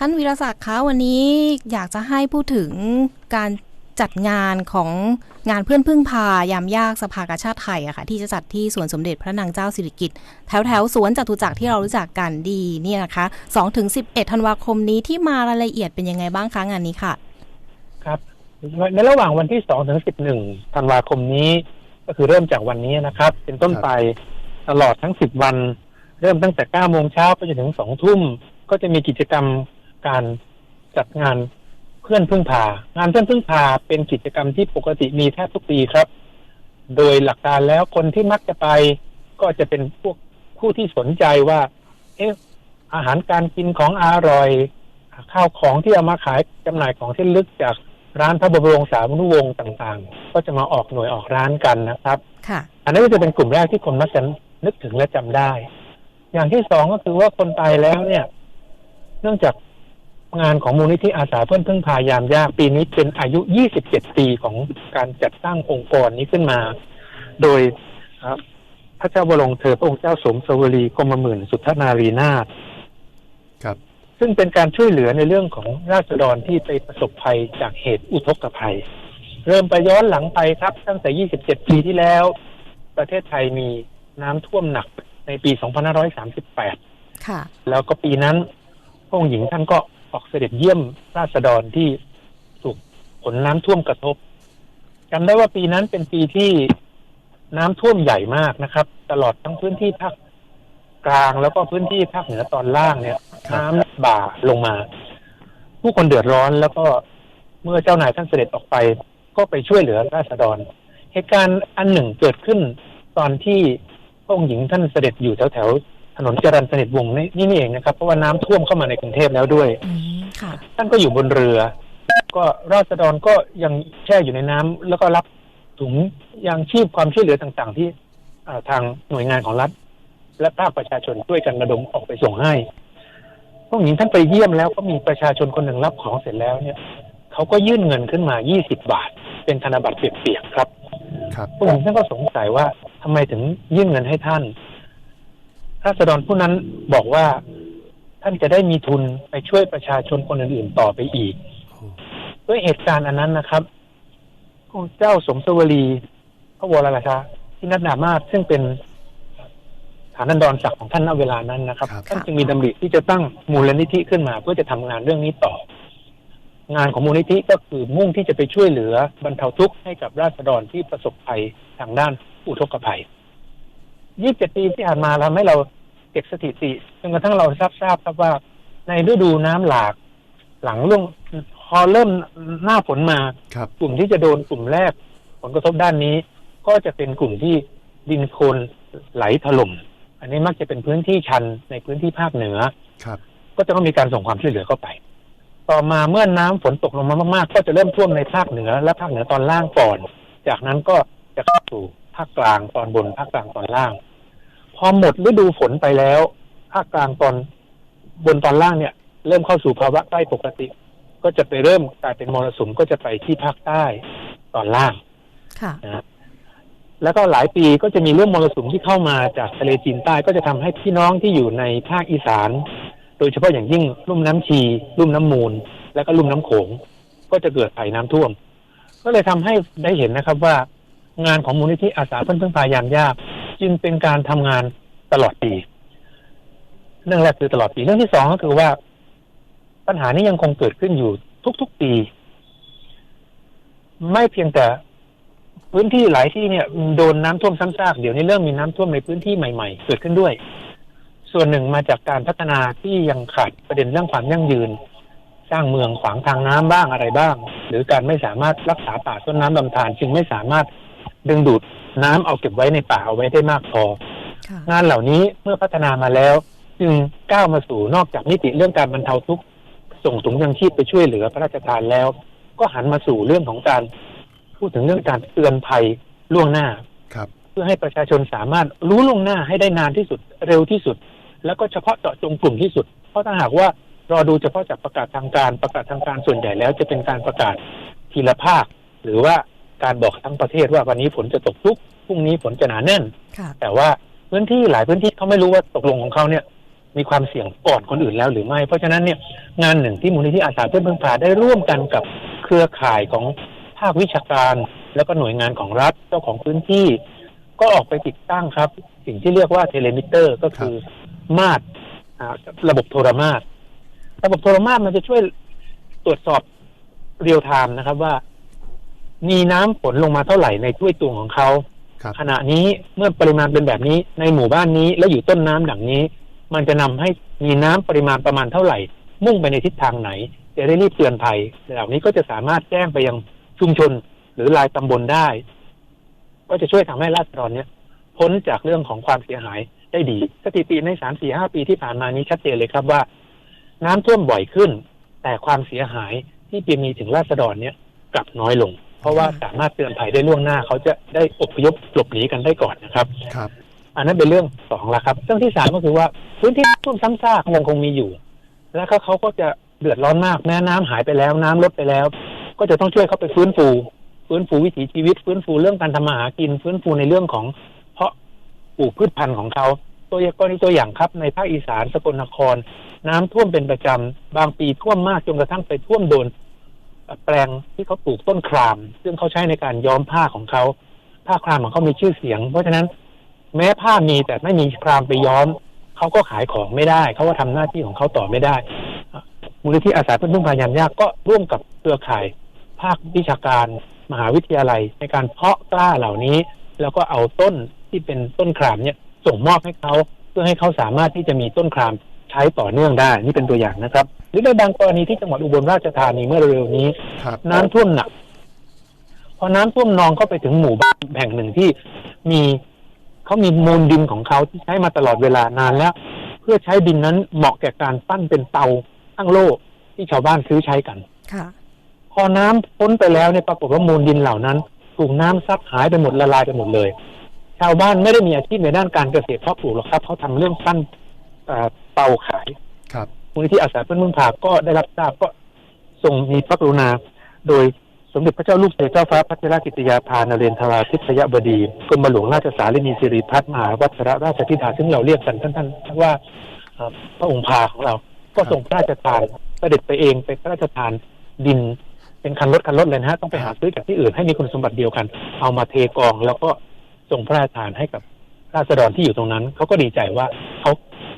ท่านวิรศักดิ์คะวันนี้อยากจะให้พูดถึงการจัดงานของงานเพื่อนพึ่งพายามยากสภากาชาติไทยอะค่ะ ที่จะจัดที่สวนสมเด็จพระนางเจ้าสิริกิติ์แถวแถวสวนจตุจักรที่เรารู้จักกันดีเนี่ยนะคะ2ถึง11ธันวาคมนี้ที่มารายละเอียดเป็นยังไงบ้างคะงานนี้ค่ะ ครับในระหว่างวันที่สองถึงสิบหนึ่งธันวาคมนี้ ก็คือเริ่มจากวันนี้นะครับ เป็นต้นไปตลอดทั้งสิบวัน เริ่มตั้งแต่เก้าโมงเช้าไปจนถึงสองทุ่มก็จะมีกิจกรรม การจัดงานเพื่อนพึ่งพา งานเพื่อนพึ่งพาเป็นกิจกรรมที่ปกติมีแทบทุกปีครับ โดยหลักการแล้วคนที่มักจะไปก็จะเป็นพวกผู้ที่สนใจว่า เอ๊ะอาหารการกินของอร่อยข้าวของที่เอามาขายจำหน่ายของที่ลึกจากร้านพระบรมวงศานุวงศ์ต่างๆ ก็จะมาออกหน่วยออกร้านกันนะครับ ค่ะ อันนั้ก็จะเป็นกลุ่มแรกที่คนมักจะนึกถึงและจำได้ อย่างที่สองก็คือว่าคนตายแล้วเนี่ย เนื่องจาก งานของมูลนิธิอาสาเพื่อนพึ่งพายามยากปีนี้เป็นอายุ 27 ปีของการจัดสร้างองค์กรนี้ขึ้นมา โดยอ่าพระเจ้าวรวงศ์เธอพระองค์เจ้าสมสวรีกรมหมื่นสุทธนารีนาถครับ ซึ่งเป็นการช่วยเหลือในเรื่องของราษฎรที่ไปประสบภัยจากเหตุอุทกภัย เริ่มไปย้อนหลังไปครับ ตั้งแต่ 27 ปีที่แล้ว ประเทศไทยมีน้ำท่วมหนักในปี 2538 ค่ะ แล้วก็ปีนั้นพระองค์หญิงท่านก็ ออกเสด็จเยี่ยมราษฎรที่ถูกผลน้ำท่วมกระทบจำได้ว่าปีนั้นเป็นปีที่น้ำท่วมใหญ่มากนะครับ ตลอดทั้งพื้นที่ภาคกลางแล้วก็พื้นที่ภาคเหนือตอนล่างเนี่ยครับน้ำบ่าลงมา ผู้คนเดือดร้อนแล้วก็เมื่อเจ้านายท่านเสด็จออกไป ก็ไปช่วยเหลือราษฎร เหตุการณ์อันหนึ่งเกิดขึ้นตอนที่พระองค์หญิงท่านเสด็จอยู่แถวแถวๆ ถนนจรัญสนิทวงศ์นี่นี่เองนะครับ เพราะว่าน้ำท่วมเข้ามาในกรุงเทพแล้วด้วย อืมค่ะ ท่านก็อยู่บนเรือ ก็ราษฎรก็ยังแช่อยู่ในน้ำแล้วก็รับถุงยางชีพความช่วยเหลือต่างๆ ที่เอ่อทางหน่วยงานของรัฐ และภาคประชาชนช่วยกันระดมออกไปส่งให้พวกหญิงท่านไปเยี่ยมแล้วก็มีประชาชนคนหนึ่งรับของเสร็จแล้วเนี่ยเขาก็ยื่นเงินขึ้นมา 20 บาท เป็นธนบัตรเปียกๆครับครับ พวกผมท่านก็สงสัยว่าทำไมถึงยื่นเงินให้ท่าน ราษฎรผู้นั้นบอกว่าท่านจะได้มีทุนไปช่วยประชาชนคนอื่น ๆ ต่อไปอีกโอ้ด้วยเหตุการณ์อันนั้นนะครับพระเจ้าสมสวรีพระวรราชาที่นัดนามาศซึ่งเป็นฐานันดรศักดิ์ของท่านณเวลานั้นนะครับครับท่านจึงมีดำริที่จะตั้งมูลนิธิขึ้นมา เพื่อจะทำงานเรื่องนี้ต่อ งานของมูลนิธิก็คือมุ่งที่จะไปช่วยเหลือบรรเทาทุกข์ให้กับราษฎรที่ประสบภัยทางด้านอุทกภัย 27 ปีที่ผ่านมาทำให้เราเก็บสถิติจนกระทั่งเราทราบทราบครับว่า ในฤดูน้ำหลาก หลังเรื่องพอเริ่มหน้าฝนมาครับกลุ่มที่จะโดนกลุ่มแรก ผลกระทบด้านนี้ ก็จะเป็นกลุ่มที่ดินโคลนไหลถล่ม อันนี้มักจะเป็นพื้นที่ชันในพื้นที่ภาคเหนือครับ ก็จะต้องมีการส่งความช่วยเหลือเข้าไป ต่อมาเมื่อน้ำฝนตกลงมามากๆ ก็จะเริ่มท่วมในภาคเหนือ และภาคเหนือตอนล่างก่อน จากนั้นก็จะเข้าสู่ภาคกลางตอนบนภาคกลางตอนล่าง พอหมดฤดูฝนไปแล้วภาคกลางตอนบนตอนล่างเนี่ย เริ่มเข้าสู่ภาวะใกล้ปกติ ก็จะไปเริ่มกลายเป็นมรสุมก็จะไปที่ภาคใต้ตอนล่างค่ะนะฮะแล้วก็หลายปีก็จะมีเรื่องมรสุมที่เข้ามาจากทะเลจีนใต้ก็จะทำให้พี่น้องที่อยู่ในภาคอีสาน โดยเฉพาะอย่างยิ่งลุ่มน้ำชี ลุ่มน้ำมูล และก็ลุ่มน้ำโขง ก็จะเกิดภัยน้ำท่วม ก็เลยทำให้ได้เห็นนะครับว่า งานของมูลนิธิอาสาเพื่อนเพื่อนพายามยาก จึงเป็นการทำงานตลอดปี เรื่องแรกคือตลอดปี เรื่องที่สองก็คือว่า ปัญหานี้ยังคงเกิดขึ้นอยู่ทุกๆปี ไม่เพียงแต่พื้นที่หลายที่เนี่ยโดนน้ำท่วมซ้ำซากเดี๋ยวนี้เริ่มมีน้ำท่วมในพื้นที่ใหม่ๆ เกิดขึ้นด้วย ส่วนหนึ่งมาจากการพัฒนาที่ยังขาดประเด็นเรื่องความยั่งยืน สร้างเมืองขวางทางน้ำบ้างอะไรบ้าง หรือการไม่สามารถรักษาป่าต้นน้ำลำธารจึงไม่สามารถ ดึงดูดน้ำเอาเก็บไว้ในป่าเอาไว้ได้มากพอค่ะงานเหล่านี้เมื่อพัฒนามาแล้ว จึงก้าวมาสู่นอกจากมิติเรื่องการบรรเทาทุกข์ส่งถุงยังชีพไปช่วยเหลือพระราชทานแล้ว ก็หันมาสู่เรื่องของการพูดถึงเรื่องการเตือนภัยล่วงหน้าครับเพื่อให้ประชาชนสามารถรู้ล่วงหน้าให้ได้นานที่สุดเร็วที่สุด แล้วก็เฉพาะเจาะจงกลุ่มที่สุด เพราะถ้าหากว่ารอดูเฉพาะจากประกาศทางการประกาศทางการส่วนใหญ่แล้ว จะเป็นการประกาศทีละภาค หรือว่า การบอกทั้งประเทศว่าวันนี้ฝนจะตกชุกพรุ่งนี้ฝนจะหนาแน่น ค่ะ แต่ว่าพื้นที่หลายพื้นที่เขาไม่รู้ว่าตกลงของเขาเนี่ย มีความเสี่ยงก่อนคนอื่นแล้วหรือไม่ เพราะฉะนั้นเนี่ยงานหนึ่งที่มูลนิธิอาสาเพื่อนพึ่งพาได้ร่วมกันกับเครือข่ายของภาควิชาการ แล้วก็หน่วยงานของรัฐเจ้าของพื้นที่ ก็ออกไปติดตั้งครับ สิ่งที่เรียกว่าเทเลมิเตอร์ก็คือมาตรอ่าระบบโทรมาตรระบบโทรมาตรมันจะช่วยตรวจสอบเรียลไทม์นะครับว่า มีน้ำฝนลงมาเท่าไหร่ในถ้วยตวงของเขาครับขณะนี้เมื่อปริมาณเป็นแบบนี้ในหมู่บ้านนี้และอยู่ต้นน้ำดังนี้ มันจะนำให้มีน้ำปริมาณประมาณเท่าไหร่ มุ่งไปในทิศทางไหน จะได้รีบเตือนภัยเหล่านี้ก็จะสามารถแจ้งไปยังชุมชนหรือรายตำบลได้ ก็จะช่วยทำให้ราษฎรเนี่ยพ้นจากเรื่องของความเสียหายได้ดี สถิติในสามสี่ห้าปีที่ผ่านมานี้ชัดเจนเลยครับว่า น้ำท่วมบ่อยขึ้น แต่ความเสียหายที่จะมีถึงราษฎรเนี่ยกลับน้อยลงเพ ราะว่าสามารถเตือนภัยได้ล่วงหน้า เขาจะได้อพยพหลบหนีกันได้ก่อนนะครับครับ อันนั้นเป็นเรื่องสองละครับ เรื่องที่สามก็คือว่าพื้นที่ท่วมซ้ำซากยังคงมีอยู่ แล้วเขาเขาก็จะเดือดร้อนมากแม้น้ำหายไปแล้วน้ำลดไปแล้ว ก็จะต้องช่วยเขาไปฟื้นฟูฟื้นฟูวิถีชีวิต ฟื้นฟูเรื่องการทำมาหากิน ฟื้นฟูในเรื่องของเพาะปลูกพืชพันธุ์ของเขาตัวอย่างกรณีตัวอย่างครับในภาคอีสานสกลนคร น้ำท่วมเป็นประจำบางปีท่วมมากจนกระทั่งไปท่วมโดนเอ่อ แปลงที่เขาปลูกต้นคราม ซึ่งเขาใช้ในการย้อมผ้าของเขาผ้าครามของเขามีชื่อเสียง เพราะฉะนั้น แม้ผ้ามีแต่ไม่มีครามไปย้อมเขาก็ขายของไม่ได้เขาก็ทำหน้าที่ของเขาต่อไม่ได้มูลนิธิอาสาเพื่อนพึ่งพายามยากก็ร่วมกับเครือข่าย ภาควิชาการมหาวิทยาลัย ในการเพาะกล้าเหล่านี้ แล้วก็เอาต้นที่เป็นต้นครามเนี่ยส่งมอบให้เขาเพื่อให้เขาสามารถที่จะมีต้นคราม ใช้ต่อเนื่องได้ นี่เป็นตัวอย่างนะครับ หรือในบางกรณีที่จังหวัดอุบลราชธานีเมื่อเร็วๆนี้ ครับน้ำท่วมหนัก พอน้ำท่วมนองเข้าไปถึงหมู่บ้านแห่งหนึ่งที่มีเขามีมูลดินของเขาที่ใช้มาตลอดเวลานานแล้ว เพื่อใช้ดินนั้นเหมาะแก่การปั้นเป็นเตาตั้งโล่ที่ชาวบ้านซื้อใช้กัน ค่ะ พอน้ำพ้นไปแล้วเนี่ยปรากฏว่ามูลดินเหล่านั้น ถูกน้ำซัดหายไปหมดละลายไปหมดเลย ชาวบ้านไม่ได้มีอาชีพในด้านการเกษตรเพาะปลูกหรอกครับเขาทำเรื่องปั้นเอ่อ เตาขายครับมูลนิธิอาสาเพื่อนเมืองผาก็ได้รับทราบก็ส่งมีพระกรุณา โดยสมเด็จพระเจ้าลูกเธอเจ้าฟ้าพัชรกิติยาภานเรนทราทิพยบดีกรมหลวงราชสารินีสิริพัฒน์มหาวัชรราชธิดาซึ่งเราเรียกกันท่านๆว่าเอ่อพระองค์พาของเรา ก็ส่งพระราชทานเสด็จไปเองเป็นพระราชทานดิน เป็นคันรถคันรถเลยนะฮะต้องไปหาซื้อจากที่อื่นให้มีคุณสมบัติเดียวกัน เอามาเทกองแล้วก็ส่งพระราชทานให้กับราษฎรที่อยู่ตรงนั้นเขาก็ดีใจว่าเขา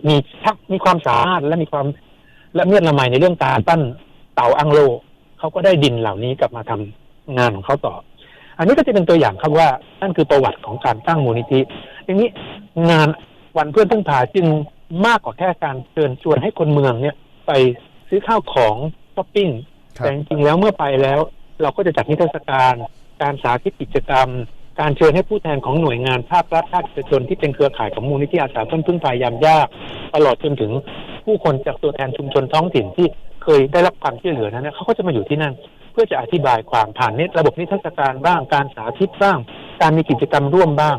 มีทักมีความสามารถและมีความและเมียดละไมในเรื่องการปั้นเต่าอังโลเขาก็ได้ดินเหล่านี้กลับมาทำงานของเขาต่อ อันนี้ก็จะเป็นตัวอย่างครับว่านั่นคือประวัติของการตั้งมูลนิธิทีนี้งานวันเพื่อนพึ่งพาจึงมากกว่าแค่การเชิญชวนให้คนเมืองเนี่ย ไปซื้อข้าวของช้อปปิ้งแต่จริงๆแล้วเมื่อไปแล้ว เราก็จะจัดนิทรรศการ การสาธิตกิจกรรม การเชิญให้ผู้แทนของหน่วยงานภาครัฐภาคเอกชนที่เป็นเครือข่ายของมูลนิธิอาสาเพื่อนพึ่งพายามยาก ตลอดจนถึงผู้คนจากตัวแทนชุมชนท้องถิ่นที่เคยได้รับความช่วยเหลือนั้นนะเขาก็จะมาอยู่ที่นั่น เพื่อจะอธิบายความผ่านเนตระบบนิทรรศการบ้างการสาธิตบ้าง การมีกิจกรรมร่วมบ้าง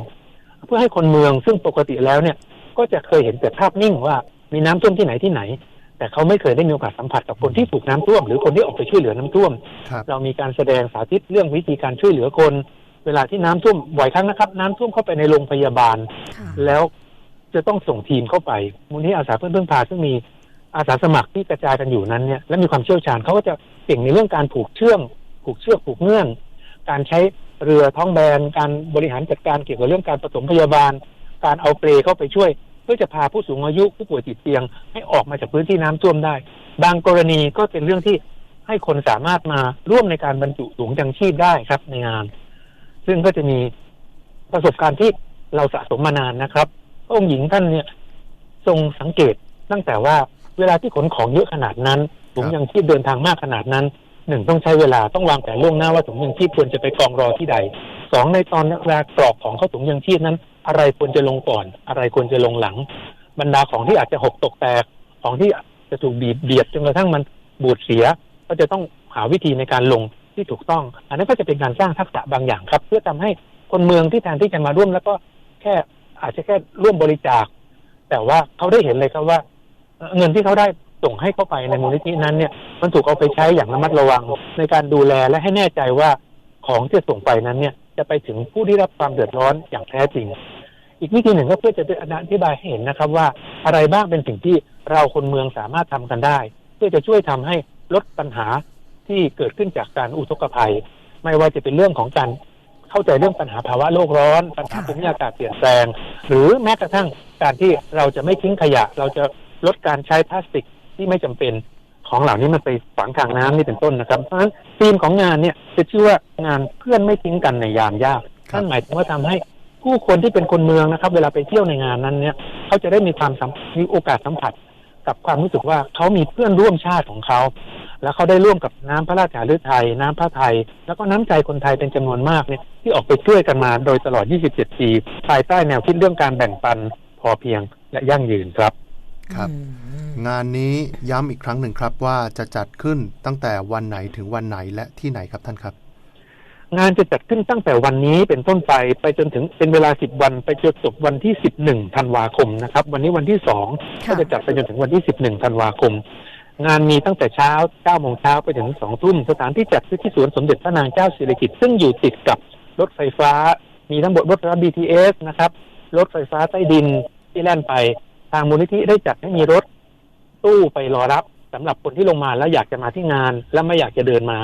เพื่อให้คนเมืองซึ่งปกติแล้วเนี่ยก็จะเคยเห็นแต่ภาพนิ่งว่ามีน้ำท่วมที่ไหนที่ไหน แต่เขาไม่เคยได้มีโอกาสสัมผัสกับคนที่ถูกน้ำท่วม หรือคนที่ออกไปช่วยเหลือน้ำท่วมครับเรามีการแสดงสาธิตเรื่องวิธีการช่วยเหลือคน เวลาที่น้ำท่วมบ่อยครั้งนะครับ น้ำท่วมเข้าไปในโรงพยาบาลค่ะแล้วจะต้องส่งทีมเข้าไป มูลที่อาสาเพื่อนเพื่อนพาซึ่งมีอาสาสมัครที่กระจายกันอยู่นั้นเนี่ยและมีความเชี่ยวชาญเขาก็จะเก่งในเรื่องการผูกเชือกผูกเชือกผูกเงื่อน การใช้เรือท้องแบนการบริหารจัดการเกี่ยวกับเรื่องการปฐมพยาบาล การเอาเปลเข้าไปช่วย เพื่อจะพาผู้สูงอายุผู้ป่วยติดเตียง ให้ออกมาจากพื้นที่น้ำท่วมได้ บางกรณีก็เป็นเรื่องที่ให้คนสามารถมาร่วมในการบรรจุถุงยังชีพได้ครับในงาน ซึ่งก็จะมีประสบการณ์ที่เราสะสมมานานนะครับพระองค์หญิงท่านเนี่ยทรงสังเกตตั้งแต่ว่าเวลาที่ขนของเยอะขนาดนั้นถุงยังชีพเดินทางมากขนาดนั้นหนึ่งต้องใช้เวลาต้องวางแผนล่วงหน้าว่าถุงยังชีพควรจะไปกองรอที่ใดสองในตอนเวลากรอกของเข้าถุงยังชีพนั้น อะไรควรจะลงก่อน อะไรควรจะลงหลัง บรรดาของที่อาจจะหกตกแตกของที่จะถูกบีบเบียดจนกระทั่งมันบูดเสีย ก็จะต้องหาวิธีในการลง ที่ถูกต้อง อันนั้นก็จะเป็นการสร้างทักษะบางอย่างครับ เพื่อทำให้คนเมืองที่แทนที่จะมาร่วม แล้วก็แค่อาจจะแค่ร่วมบริจาค แต่ว่าเขาได้เห็นเลยครับว่า เงินที่เขาได้ส่งให้เข้าไปในมูลนิธินั้นเนี่ย มันถูกเอาไปใช้อย่างระมัดระวัง ในการดูแลและให้แน่ใจว่าของที่ส่งไปนั้นเนี่ย จะไปถึงผู้ที่รับความเดือดร้อนอย่างแท้จริง อีกวิธีหนึ่งก็เพื่อจะอธิบายให้เห็นนะครับ ว่าอะไรบ้างเป็นสิ่งที่เราคนเมืองสามารถทำกันได้ เพื่อจะช่วยทำให้ลดปัญหา ที่เกิดขึ้นจากการอุทกภัย ไม่ว่าจะเป็นเรื่องของการเข้าใจเรื่องปัญหาภาวะโลกร้อน ปัญหาภูมิอากาศเปลี่ยนแปลง หรือแม้กระทั่งการที่เราจะไม่ทิ้งขยะ เราจะลดการใช้พลาสติกที่ไม่จำเป็นของเหล่านี้มันไปฝังทางน้ำนี่เป็นต้นนะครับ เพราะฉะนั้นธีมของงานเนี่ยจะชื่อว่างานเพื่อนไม่ทิ้งกันในยามยากนั่นหมายถึงว่าทำให้ผู้คนที่เป็นคนเมืองนะครับ เวลาไปเที่ยวในงานนั้นเนี่ย เขาจะได้มีความสัมมีโอกาสสัมผัส กับความรู้สึกว่าเขามีเพื่อนร่วมชาติของเขา แล้วเขาได้ร่วมกับน้ำพระราชาฤทัยน้ำพระไทย แล้วก็น้ำใจคนไทยเป็นจำนวนมากเนี่ยที่ออกไปช่วยกันมาโดยตลอด 27 ปี ภายใต้แนวคิดเรื่องการแบ่งปันพอเพียงและยั่งยืนครับครับอืมงานนี้ย้ำอีกครั้งหนึ่งครับว่าจะจัดขึ้นตั้งแต่วันไหนถึงวันไหนและที่ไหนครับท่านครับ งานจะจัดขึ้นตั้งแต่วันนี้เป็นต้นไปไปจนถึงเป็นเวลา 10 วัน ไปจนจบวันที่ 11 ธันวาคมนะครับ วันนี้วันที่ 2 ก็ค่ะจะจัดไปจนถึงวันที่ 11 ธันวาคม งานมีตั้งแต่เช้า9โมงเช้าไปถึง2ทุ่มสถานที่จัดคือที่สวนสมเด็จพระนางเจ้าสิริกิติ์ซึ่งอยู่ติดกับรถไฟฟ้า มีทั้งหมดรถไฟฟ้า BTS นะครับรถไฟฟ้าใต้ดินที่แล่นไปทางมูลนิธิได้จัดให้มีรถตู้ไปรอรับสำหรับคนที่ลงมาแล้วอยากจะมาที่งาน และไม่อยากจะเดินมา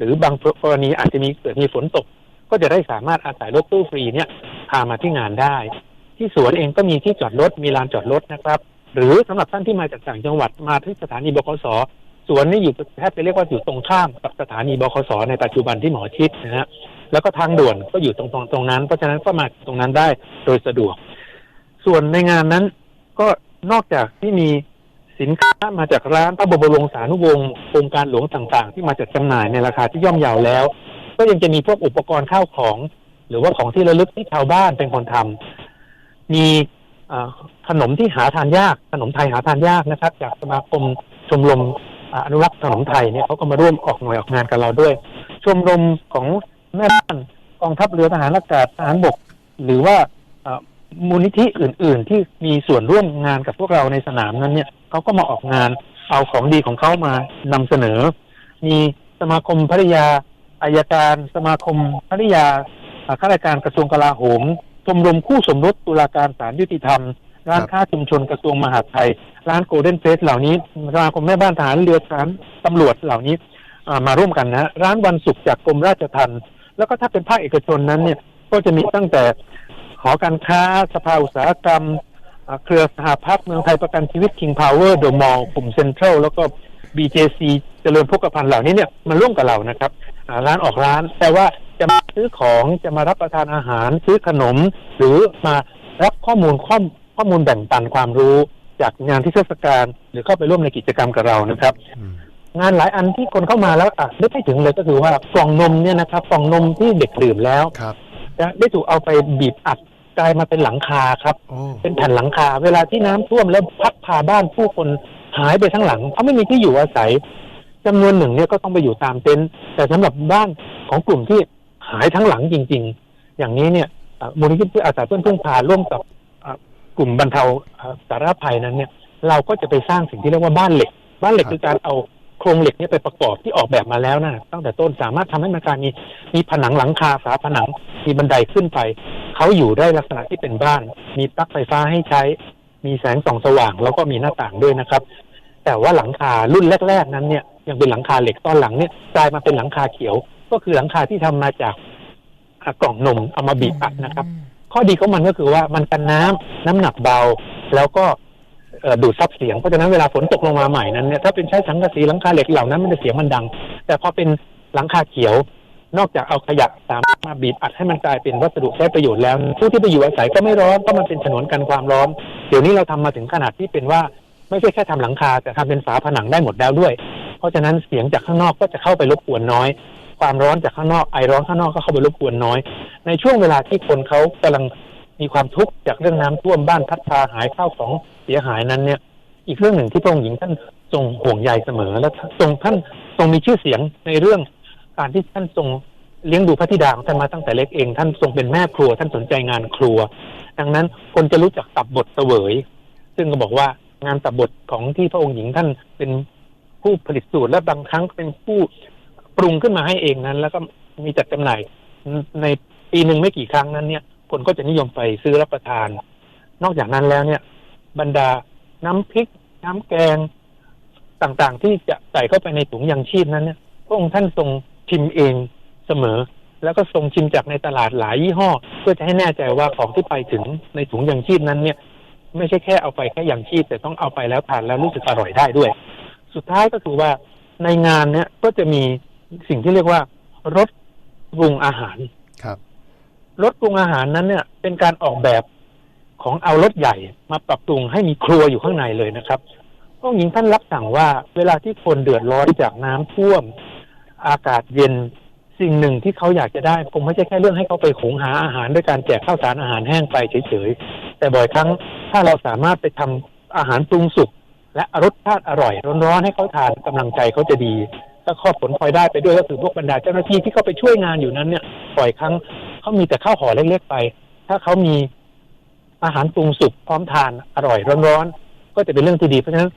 หรือบางกรณีอาจจะมีเกิดมีฝนตก ก็จะได้สามารถอาศัยรถตู้ฟรีเนี่ยพามาที่งานได้ ที่สวนเองก็มีที่จอดรถมีลานจอดรถนะครับ หรือสำหรับท่านที่มาจากต่างจังหวัดมาที่สถานีบขสสวนนี่อยู่แทบจะเรียกว่าอยู่ตรงข้ามกับสถานีบขสในปัจจุบันที่หมอชิดนะฮะแล้วก็ทางด่วนก็อยู่ตรงตรงตรงนั้น เพราะฉะนั้นก็มาตรงนั้นได้โดยสะดวก ส่วนในงานนั้นก็นอกจากที่มี สินค้ามาจากร้านพระบรมวงศานุวงศ์โครงการหลวงต่างๆ ที่มาจัดจำหน่ายในราคาที่ย่อมเยาวแล้ว ก็ยังจะมีพวกอุปกรณ์ข้าวของ หรือว่าของที่ระลึกที่ชาวบ้านเป็นคนทำมีขนมที่หาทานยากขนมไทยหาทานยากนะครับ จากสมาคมชมรมอนุรักษ์ขนมไทยเนี่ยเขาก็มาร่วมออกหน่วยออกงานกับเราด้วย ชมรมของแม่บ้านกองทัพเรือทหารอากาศทหารบก หรือว่ามูลนิธิอื่น ๆ ที่มีส่วนร่วมงานกับพวกเราในสนามนั้นเนี่ย เขาก็มาออกงาน เอาของดีของเขามานำเสนอ มีสมาคมภริยาอายการสมาคมภริยาข้าราชการกระทรวงกลาโหมชมรมคู่สมรสตุลาการศาลยุติธรรม ร้านค้าชุมชนกระทรวงมหาดไทย ร้านโกลเด้นเฟสเหล่านี้สมาคมแม่บ้านทหารเรือทหารตำรวจเหล่านี้มาร่วมกันนะร้านวันศุกร์จากกรมราชทัณฑ์แล้วก็ถ้าเป็นภาคเอกชนนั้นเนี่ยก็จะมีตั้งแต่หอการค้าสภาอุตสาหกรรม เครือสหพัฒน์เมืองไทยประกันชีวิต King Power The Mall กลุ่มเซ็นทรัลแล้วก็ BJC เจริญพกพันธ์เหล่านี้เนี่ยมาร่วมกับเรานะครับอ่าร้านออกร้าน แต่ว่าจะมาซื้อของจะมารับประทานอาหารซื้อขนม หรือมารับข้อมูลข้อมข้อมูลแบ่งปันความรู้ จากงานที่เทศกาลหรือเข้าไปร่วมในกิจกรรมกับเรานะครับอืมงานหลายอันที่คนเข้ามาแล้วอะนึกไม่ถึงเลยก็คือว่ากล่องนมเนี่ยนะครับกล่องนมที่เด็กดื่มแล้วครับจะได้ถูกเอาไปบีบอัด กลายมาเป็นหลังคาครับโอ้เป็นแผ่นหลังคา เวลาที่น้ำท่วมแล้วพัดพาบ้านผู้คนหายไปทั้งหลังเขาไม่มีที่อยู่อาศัยจำนวนหนึ่งเนี่ยก็ต้องไปอยู่ตามเต็นท์แต่สำหรับบ้านของกลุ่มที่หายทั้งหลังจริง ๆ อย่างนี้เนี่ยอะมูลนิธิเพื่ออาสาเพื่อนพึ่งพาร่วมกับอะกลุ่มบรรเทาอะสาธารณภัยนั้นเนี่ย เราก็จะไปสร้างสิ่งที่เรียกว่าบ้านเหล็ก บ้านเหล็กคือการเอาโครงเหล็กเนี่ยไปประกอบที่ออกแบบมาแล้วนะตั้งแต่ต้นสามารถทำให้มันการมีมีผนังหลังคาฝาผนังมีบันไดขึ้นไป เขาอยู่ได้ลักษณะที่เป็นบ้าน มีปลั๊กไฟฟ้าให้ใช้ มีแสงส่องสว่าง แล้วก็มีหน้าต่างด้วยนะครับ แต่ว่าหลังคารุ่นแรก ๆ นั้นเนี่ยยังเป็นหลังคาเหล็กตอนหลังเนี่ยกลายมาเป็นหลังคาเขียว ก็คือหลังคาที่ทำมาจากอะกล่องนมเอามาบีบอัดนะครับ ข้อดีของมันก็คือว่ามันกันน้ำน้ำหนักเบา แล้วก็เอ่อดูดซับเสียงเพราะฉะนั้นเวลาฝนตกลงมาใหม่นั้นเนี่ยถ้าเป็นใช้สังกะสีหลังคาเหล็กเหล่านั้นมันจะเสียงมันดัง แต่พอเป็นหลังคาเขียว นอกจากเอาขยะสามารถมาบีบอัดให้มันกลายเป็นวัสดุใช้ประโยชน์แล้ว ผู้ที่ไปอยู่อาศัยก็ไม่ร้อนเพราะมันเป็นฉนวนกันความร้อน เดี๋ยวนี้เราทำมาถึงขนาดที่เป็นว่าไม่ใช่แค่ทำหลังคา แต่ทำเป็นฝาผนังได้หมดแล้วด้วย เพราะฉะนั้นเสียงจากข้างนอกก็จะเข้าไปรบกวนน้อย ความร้อนจากข้างนอกไอร้อนข้างนอกก็เข้าไปรบกวนน้อย ในช่วงเวลาที่คนเขากำลังมีความทุกข์จากเรื่องน้ำท่วมบ้านพัดพาหายข้าวของเสียหายนั้นเนี่ย อีกเรื่องหนึ่งที่พระองค์หญิงท่านทรงห่วงใยเสมอและทรงท่านทรงมีชื่อเสียงในเรื่อง การที่ท่านทรงเลี้ยงดูพระธิดาของท่านมาตั้งแต่เล็กเอง ท่านทรงเป็นแม่ครัว ท่านสนใจงานครัว ดังนั้นคนจะรู้จักตับบทเสวย ซึ่งก็บอกว่างานตับบทของที่พระองค์หญิงท่านเป็นผู้ผลิตสูตรและบางครั้งเป็นผู้ปรุงขึ้นมาให้เองนั้น แล้วก็มีจัดจำหน่ายในปีหนึ่งไม่กี่ครั้งนั้นเนี่ย คนก็จะนิยมไปซื้อรับประทาน นอกจากนั้นแล้วเนี่ย บรรดาน้ำพริก น้ำแกงต่างๆ ที่จะใส่เข้าไปในถุงยังชีพนั้นเนี่ยพระองค์ท่านทรง ชิมเองเสมอ แล้วก็ทรงชิมจากในตลาดหลายยี่ห้อ เพื่อจะให้แน่ใจว่าของที่ไปถึงในถุงยังชีพนั้นเนี่ย ไม่ใช่แค่เอาไปแค่ยังชีพแต่ต้องเอาไปแล้วทานแล้วรู้สึกอร่อยได้ด้วย สุดท้ายก็คือว่าในงานเนี่ยก็จะมีสิ่งที่เรียกว่ารถปรุงอาหารครับรถปรุงอาหารนั้นเนี่ย เป็นการออกแบบของเอารถใหญ่มาปรับปรุงให้มีครัวอยู่ข้างในเลยนะครับพระองค์หญิงท่านรับสั่งว่าเวลาที่คนเดือดร้อนจากน้ำท่วม อากาศเย็นสิ่งหนึ่งที่เขาอยากจะได้คงไม่ใช่แค่เรื่องให้เขาไปหุงหาอาหารด้วยการแจกข้าวสารอาหารแห้งไปเฉยๆแต่บ่อยครั้งถ้าเราสามารถไปทำอาหารปรุงสุกและรสชาติอร่อยร้อนๆให้เขาทานกำลังใจเขาจะดีถ้าข้อผลพลอยได้ไปด้วยก็คือพวกบรรดาเจ้าหน้าที่ที่เขาไปช่วยงานอยู่นั้นเนี่ยบ่อยครั้งเขามีแต่ข้าวห่อเล็กๆไป ถ้าเขามีอาหารปรุงสุกพร้อมทานอร่อยร้อนๆก็จะเป็นเรื่องที่ดีเพราะฉะนั้น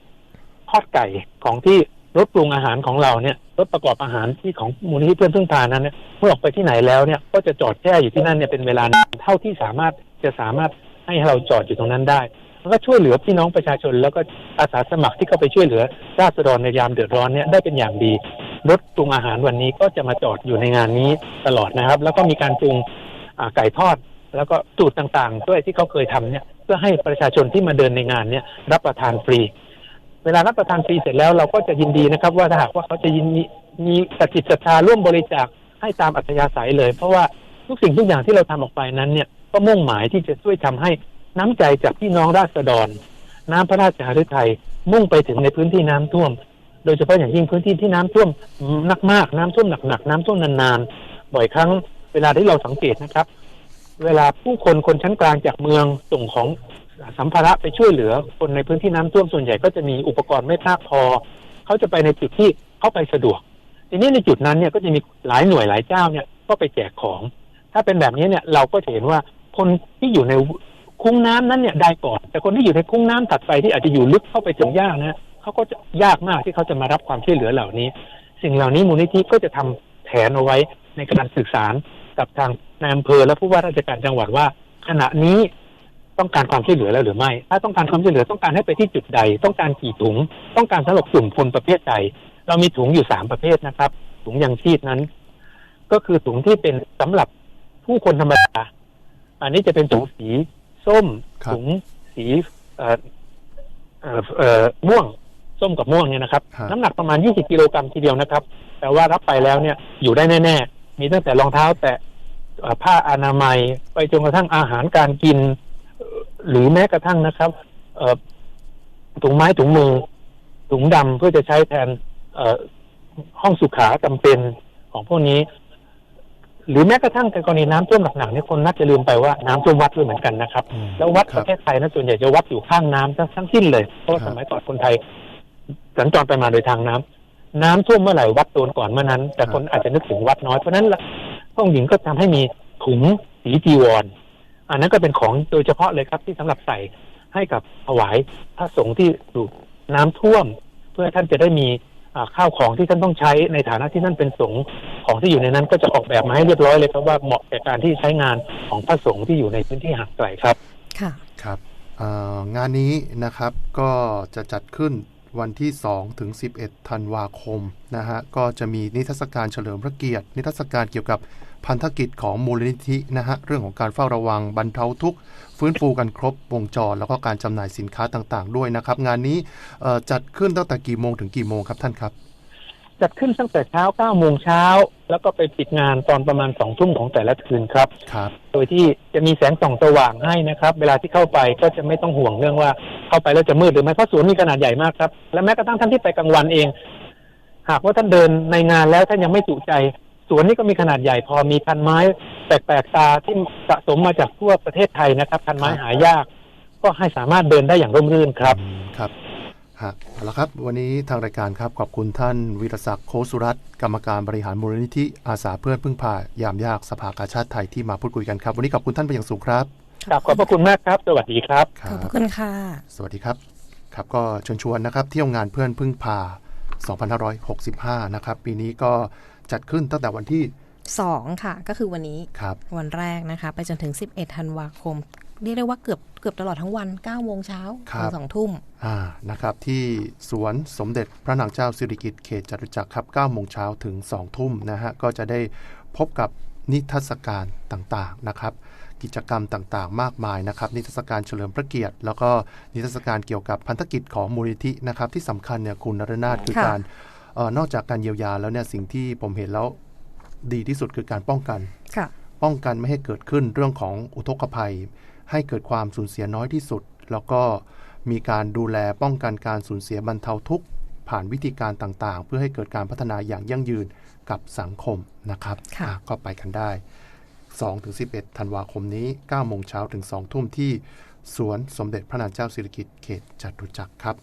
ทอดไก่ของที่รถปรุงอาหารของเราเนี่ย รถประกอบอาหารที่ของมูลนิธิเพื่อนเพิ่งทานนั้นเนี่ยเมื่อออกไปที่ไหนแล้วเนี่ยก็จะจอดแช่อยู่ที่นั่นเนี่ยเป็นเวลานานเท่าที่สามารถจะสามารถให้เราจอดอยู่ตรงนั้นได้แล้วก็ช่วยเหลือพี่น้องประชาชน แล้วก็อาสาสมัครที่เข้าไปช่วยเหลือราษฎรในยามเดือดร้อนเนี่ยได้เป็นอย่างดีรถปรุงอาหารวันนี้ก็จะมาจอดอยู่ในงานนี้ตลอดนะครับ แล้วก็มีการปรุงไก่ทอด แล้วก็สูตรต่างๆ ด้วยที่เขาเคยทำเนี่ยเพื่อให้ประชาชนที่มาเดินในงานเนี่ยรับประทานฟรี เวลารับประทานฟรีเสร็จแล้วเราก็จะยินดีนะครับ ว่าถ้าหากว่าเขาจะยินมีมีศรัทธิศรัทธาร่วมบริจาคให้ตามอัธยาศัยเลย เพราะว่าทุกสิ่งทุกอย่างที่เราทำออกไปนั้นเนี่ยก็มุ่งหมายที่จะช่วยทำให้น้ำใจจากพี่น้องราษฎร น้ำพระราชหฤทัยมุ่งไปถึงในพื้นที่น้ำท่วม โดยเฉพาะอย่างยิ่งพื้นที่ที่น้ำท่วมหนักมากน้ำท่วมหนักๆน้ำท่วมนานๆบ่อยครั้งเวลาที่เราสังเกตนะครับ เวลาผู้คนคนชั้นกลางจากเมืองส่งของ สัมภาระไปช่วยเหลือคนในพื้นที่น้ำท่วมส่วนใหญ่ก็จะมีอุปกรณ์ไม่มากพอ เขาจะไปในจุดที่เข้าไปสะดวก ทีนี้ในจุดนั้นเนี่ยก็จะมีหลายหน่วยหลายเจ้าเนี่ยก็ไปแจกของ ถ้าเป็นแบบนี้เนี่ยเราก็จะเห็นว่าคนที่อยู่ในคุ้งน้ำนั้นเนี่ยได้ก่อน แต่คนที่อยู่ในคุ้งน้ำถัดไปที่อาจจะอยู่ลึกเข้าไปถึงยากนะเขาก็จะยากมากที่เขาจะมารับความช่วยเหลือเหล่านี้ สิ่งเหล่านี้มูลนิธิก็จะทำแผนเอาไว้ในการสื่อสารกับทางนายอำเภอและผู้ว่าราชการจังหวัดว่า ขณะนี้ ต้องการความช่วยเหลือแล้วหรือไม่ ถ้าต้องการความช่วยเหลือต้องการให้ไปที่จุดใด ต้องการกี่ถุง ต้องการสำหรับกลุ่มคนประเภทใด เรามีถุงอยู่สามประเภทนะครับ ถุงยังชีพนั้น ก็คือถุงที่เป็นสำหรับผู้คนธรรมดา อันนี้จะเป็นถุงสีส้มครับถุงสีเอ่อเอ่อเอ่อม่วง ส้มกับม่วงเนี่ยนะครับฮะน้ำหนักประมาณ 20 กิโลกรัมทีเดียวนะครับ แต่ว่ารับไปแล้วเนี่ยอยู่ได้แน่ ๆ มีตั้งแต่รองเท้า แตะเอ่อผ้าอนามัย ไปจนกระทั่งอาหารการกินเอ่อ หรือแม้กระทั่งนะครับเอ่อถุงไม้ถุงมือถุงดำเพื่อจะใช้แทนเอ่อห้องสุขาจำเป็นของพวกนี้ หรือแม้กระทั่งในกรณีน้ำท่วมหนักๆเนี่ยคนน่าจะลืมไปว่าน้ำท่วมวัดด้วยเหมือนกันนะครับอืมแล้ววัดคปรับระเทศไทยนะส่วนใหญ่จะวัดอยู่ข้างน้ำทั้งทั้งสิ้นเลยเพราะว่าครัสบมัยก่อนคนไทยสัญจรไปมาโดยทางน้ำน้ำท่วมเมื่อไหร่วัดโดนก่อนเมื่อนั้น แต่คนอาจจะนึกถึงวัดน้อยเพราะฉะนั้นละพระองค์หญิงก็ทำให้มีถุงสีจีวร อันนั้นก็เป็นของโดยเฉพาะเลยครับที่สำหรับใส่ให้กับถวายพระสงฆ์ที่ถูกน้ำท่วม เพื่อท่านจะได้มีอ่าข้าวของที่ท่านต้องใช้ในฐานะที่ท่านเป็นสงฆ์ของที่อยู่ในนั้นก็จะออกแบบมาให้เรียบร้อยเลยครับว่าเหมาะแก่การที่ใช้งานของพระสงฆ์ที่อยู่ในพื้นที่ห่างไกลครับ ค่ะ ครับเอ่องานนี้นะครับก็จะจัดขึ้น วันที่ 2 ถึง 11 ธันวาคมนะฮะก็จะมีนิทรรศการเฉลิมพระเกียรติ นิทรรศการเกี่ยวกับพันธกิจของมูลนิธินะฮะเรื่องของการเฝ้าระวังบรรเทาทุกข์ฟื้นฟูกันครบวงจร แล้วก็การจำหน่ายสินค้าต่างๆ ด้วยนะครับ งานนี้จัดขึ้นตั้งแต่กี่โมงถึงกี่โมงครับท่านครับ จัดขึ้นตั้งแต่เช้า9โมงเช้า แล้วก็ไปปิดงานตอนประมาณ2ทุ่มของแต่ละคืนครับครับ โดยที่จะมีแสงส่องสว่างให้นะครับ เวลาที่เข้าไปก็จะไม่ต้องห่วงเรื่องว่าเข้าไปแล้วจะมืดหรือไม่เพราะสวนมีขนาดใหญ่มากครับ และแม้กระทั่งท่านที่ไปกลางวันเอง หากว่าท่านเดินในงานแล้วท่านยังไม่จุใจสวนนี่ก็มีขนาดใหญ่พอมีพันไม้แปลกๆตาที่สะสมมาจากทั่วประเทศไทยนะครับพันไม้ครับหายาก ก็ให้สามารถเดินได้อย่างร่มรื่นครับอืมครับ ฮะเอาละครับ วันนี้ทางรายการครับ ขอบคุณท่านวิรศักดิ์โคสุรัตน์กรรมการบริหารมูลนิธิอาสาเพื่อนพึ่งพายามยากสภากาชาติไทยที่มาพูดคุยกันครับ วันนี้ขอบคุณท่านเป็นอย่างสูงครับครับขอบพระคุณมากครับ สวัสดีครับครัขอบพระคุณค่ะ สวัสดีครับ ครับก็เชิญชวนนะครับ เที่ยวงานเพื่อนพึ่งพา 2565 นะครับ ปีนี้ก็จัดขึ้นตั้งแต่วันที่ 2 ค่ะ ก็คือวันนี้ครับวันแรกนะคะ ไปจนถึง 11 ธันวาคม เรียกได้ว่าเกือบเกือบตลอดทั้งวัน9โมงเช้าครับถึง2ทุ่มอ่านะครับที่สวนสมเด็จพระนางเจ้าสิริกิติ์เขตจตุจักรครับ9โมงเช้าถึง2ทุ่มนะฮะก็จะได้พบกับนิทรรศการต่างๆนะครับ กิจกรรมต่างๆ มากมายนะครับ นิทรรศการเฉลิมพระเกียรติ แล้วก็นิทรรศการเกี่ยวกับพันธกิจของมูลนิธินะครับ ที่สำคัญเนี่ยคุณนรนาถคือค่ะการเออนอกจากการเยียวยาแล้วเนี่ยสิ่งที่ผมเห็นแล้วดีที่สุดคือการป้องกันค่ะป้องกันไม่ให้เกิดขึ้นเรื่องของอุทกภัย ให้เกิดความสูญเสียน้อยที่สุด แล้วก็มีการดูแลป้องกันการสูญเสียบรรเทาทุกข์ผ่านวิธีการต่างๆ เพื่อให้เกิดการพัฒนาอย่างยั่งยืนกับสังคมนะครับค่ะอะก็ไปกันได้ 2-11 ธันวาคมนี้ 9 โมงเช้าถึง 2 ทุ่มที่สวนสมเด็จพระนางเจ้าสิริกิติ์เขตจตุจักรครับ